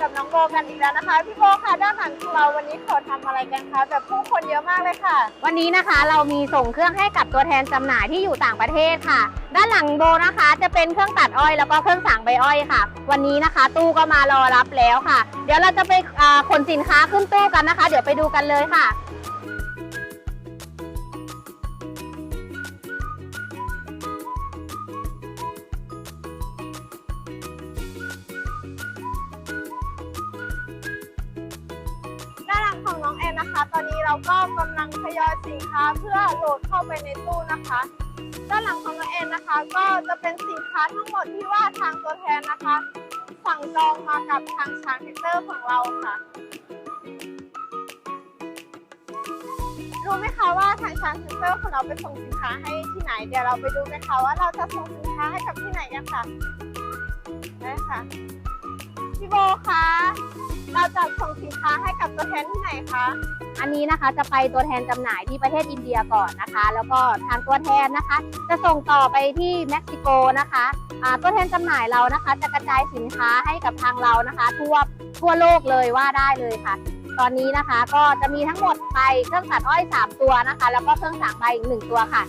กับน้องโบกันอีกแล้วนะคะ พี่โบค่ะด้านหลังของเราวันนี้เขาทำอะไรกันคะแบบผู้คนเยอะมากเลยค่ะ วันนี้นะคะ เรามีส่งเครื่องให้กับตัวแทนจำหน่ายที่อยู่ต่างประเทศค่ะ ด้านหลังโบนะคะ จะเป็นเครื่องตัดอ้อยแล้วก็เครื่องสางใบอ้อยค่ะ วันนี้นะคะ ตู้ก็มารอรับแล้วค่ะ เดี๋ยวเราจะไปอ่าขนสินค้าขึ้นตู้กันนะคะ เดี๋ยวไปดูกันเลยค่ะ นะคะ ตอนนี้เราก็กำลังทยอยสินค้าเพื่อโหลดเข้าไปในตู้นะคะ ด้านหลังของน้องแอนนะคะ ก็จะเป็นสินค้าทั้งหมดที่ว่าทางตัวแทนนะคะ สั่งจองมากับทางช้างแท็กเตอร์ของเราค่ะ รู้ไหมคะว่าทางช้างแท็กเตอร์ของเราไปส่งสินค้าให้ที่ไหน เดี๋ยวเราไปดูกันค่ะว่าเราจะส่งสินค้าให้กับที่ไหนกันค่ะได้ค่ะพี่โบคะเราจะส่งสินค้าให้ กับตัวแทนที่ไหนคะอันนี้นะคะจะไปตัวแทนจำหน่ายที่ประเทศอินเดียก่อนนะคะ แล้วก็ทางตัวแทนนะคะ จะส่งต่อไปที่เม็กซิโกนะคะตัวแทนจำหน่ายเรานะคะ จะกระจายสินค้าให้กับทางเรานะคะ ทั่วทั่วโลกเลยว่าได้เลยค่ะ ตอนนี้นะคะก็จะมีทั้งหมดไปเครื่องตัดอ้อย 3 ตัวนะคะ แล้วก็เครื่องสางใบอีกหนึ่งตัวค่ะ